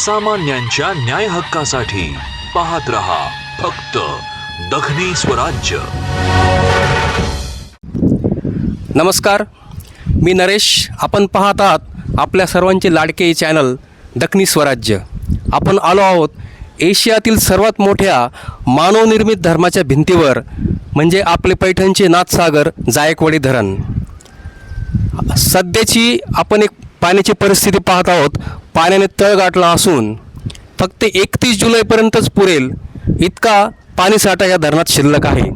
सामान्यांच्या न्याय हक्कासाठी पाहत रहा फक्त दखनी स्वराज्य. नमस्कार मी नरेश. आपण पाहत आहात आपल्या सर्वांचे लाडके चॅनल दखनी स्वराज्य. आपण आलो आहोत एशियातील सर्वात मोठ्या मानवनिर्मित धर्माच्या भिंतीवर म्हणजे आपले पैठणचे नाथसागर जायकवाडी धरण. सध्याची आपण एक पाण्याची परिस्थिती पाहत आहोत. पाण्याने तळ गाठला असून फक्त एकतीस जुलैपर्यंतच पुरेल. इतका पाणीसाठा या धरणात शिल्लक आहे.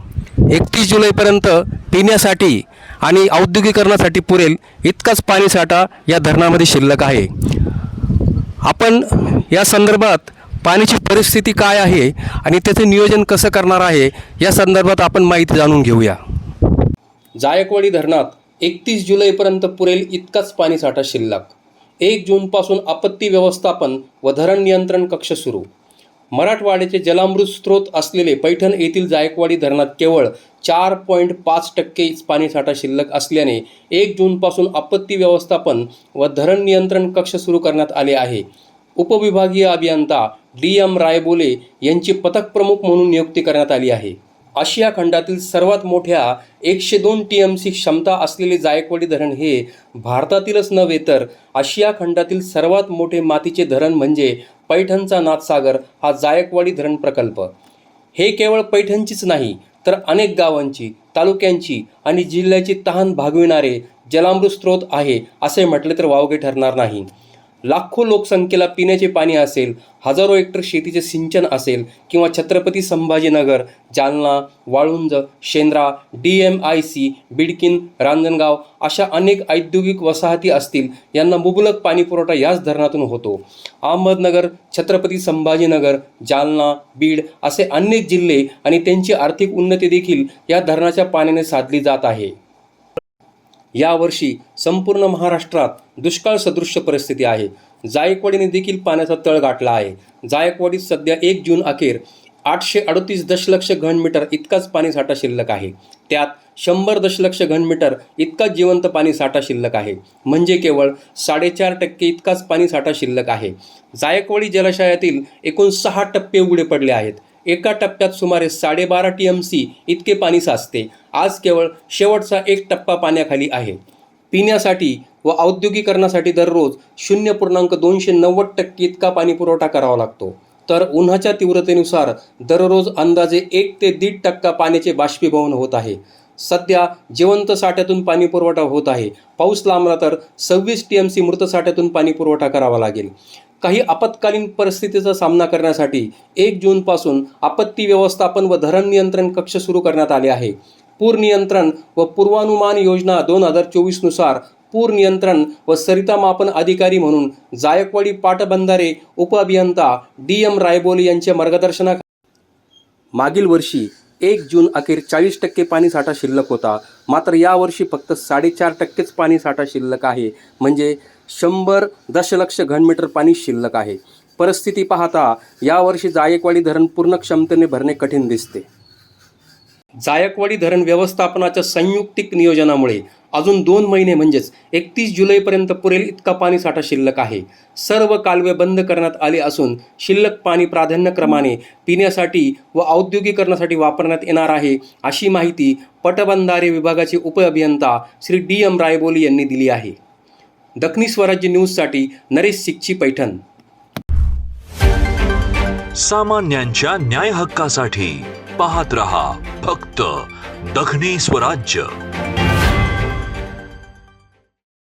एकतीस जुलैपर्यंत पिण्यासाठी आणि औद्योगिकरणासाठी पुरेल इतकाच पाणीसाठा या धरणामध्ये शिल्लक आहे. आपण या संदर्भात पाण्याची परिस्थिती काय आहे आणि त्याचे नियोजन कसं करणार आहे या संदर्भात आपण माहिती जाणून घेऊया. जायकवाडी धरणात एकतीस जुलैपर्यंत पुरेल इतकाच पाणीसाठा शिल्लक. एक जूनपासून आपत्ती व्यवस्थापन व धरण नियंत्रण कक्ष सुरू. मराठवाड्याचे जलामृत स्रोत असलेले पैठण येथील जायकवाडी धरणात केवळ चार पॉईंट पाच टक्के पाणीसाठा शिल्लक असल्याने एक जूनपासून आपत्ती व्यवस्थापन व धरण नियंत्रण कक्ष सुरू करण्यात आले आहे. उपविभागीय अभियंता डी एम रायबोले यांची पथक प्रमुख म्हणून नियुक्ती करण्यात आली आहे. आशिया खंडातील सर्वात मोठ्या एकशे दोन टी एम सी क्षमता असलेले जायकवाडी धरण हे भारतातीलच नव्हे तर आशिया खंडातील सर्वात मोठे मातीचे धरण म्हणजे पैठणचा नाथसागर हा जायकवाडी धरण प्रकल्प. हे केवळ पैठणचीच नाही तर अनेक गावांची तालुक्यांची आणि जिल्ह्याची तहान भागविणारे जलामृत स्रोत आहे असे म्हटले तर वावगे ठरणार नाही. लाखो लोकसंख्येला पिण्याचे पाणी असेल हजारो हेक्टर शेतीचे सिंचन असेल किंवा Chhatrapati Sambhajinagar Jalna Waluj Shendra D M I C Bidkin Ranjangaon अशा अनेक औद्योगिक वसाहती असतील यांना मुबलक पाणीपुरवठा याच धरणातून होतो. अहमदनगर छत्रपती संभाजीनगर जालना बीड असे अनेक जिल्हे आणि त्यांची आर्थिक उन्नती देखील या धरणाच्या पाण्याने साधली जात आहे. यावर्षी संपूर्ण महाराष्ट्रात दुष्काळ सदृश्य परिस्थिती आहे. जायकवाडीने देखील पाण्याचा तळ गाठला आहे. जायकवाडीत सध्या एक जून अखेर आठशे अडतीस दशलक्ष घनमीटर इतकाच पाणीसाठा शिल्लक आहे. त्यात शंभर दशलक्ष घनमीटर इतकाच जिवंत पाणीसाठा शिल्लक आहे. म्हणजे केवळ साडेचार टक्के इतकाच पाणीसाठा शिल्लक आहे. जायकवाडी जलाशयातील एकूण सहा टप्पे उघडे पडले आहेत. एका टप्प्यात सुमारे साडेबारा टी एम सी इतके पाणी साचते. आज केवळ शेवटचा एक टप्पा पाण्याखाली आहे. पिण्यासाठी व औद्योगिकरणासाठी दररोज शून्य पूर्णांक दोनशे नव्वद टक्के इतका पाणीपुरवठा करावा लागतो. तर उन्हाच्या तीव्रतेनुसार दररोज अंदाजे एक ते दीड टक्का पाण्याचे बाष्पीभवन होत आहे. सध्या जिवंत साठ्यातून पाणी पुरवठा होत आहे. पाऊस लांबला तर सव्वीस टी एम सी मृत साठ्यातून पाणी पुरवठा करावा लागेल. काही आपत्कालीन परिस्थितीचा सामना करण्यासाठी एक जूनपासून आपत्ती व्यवस्थापन व धरण नियंत्रण कक्ष सुरू करण्यात आले आहे. पूर नियंत्रण व पूर्वानुमान योजना दोन हजार चोवीसनुसार पूर नियंत्रण व सरिता मापन अधिकारी म्हणून जायकवाडी पाटबंधारे उपअभियंता डी एम रायबोले यांच्या मार्गदर्शना मागील वर्षी एक जून अखेर चाळीस टक्के पाणीसाठा शिल्लक होता. मात्र यावर्षी फक्त साडेचार टक्केच पाणीसाठा शिल्लक आहे. म्हणजे शंभर दशलक्ष घनमीटर पाणी शिल्लक आहे. परिस्थिती पाहता यावर्षी जायकवाडी धरण पूर्ण क्षमतेने भरणे कठीण दिसते. जायकवाडी धरण व्यवस्थापनाच्या संयुक्तिक नियोजनामुळे अजून दोन महिने म्हणजेच एकतीस जुलैपर्यंत पुरेल इतका पाणीसाठा शिल्लक आहे. सर्व कालवे बंद करण्यात आले असून शिल्लक पाणी प्राधान्यक्रमाने पिण्यासाठी व औद्योगिकरणासाठी वापरण्यात येणार आहे अशी माहिती पटबंधारे विभागाचे उपअभियंता श्री डी एम रायबोली यांनी दिली आहे. दखनी स्वराज्य न्यूजसाठी नरेश सिक्ची पैठण. सामान्यांच्या न्याय हक्कासाठी पाहत रहा फक्त दखनी स्वराज्य.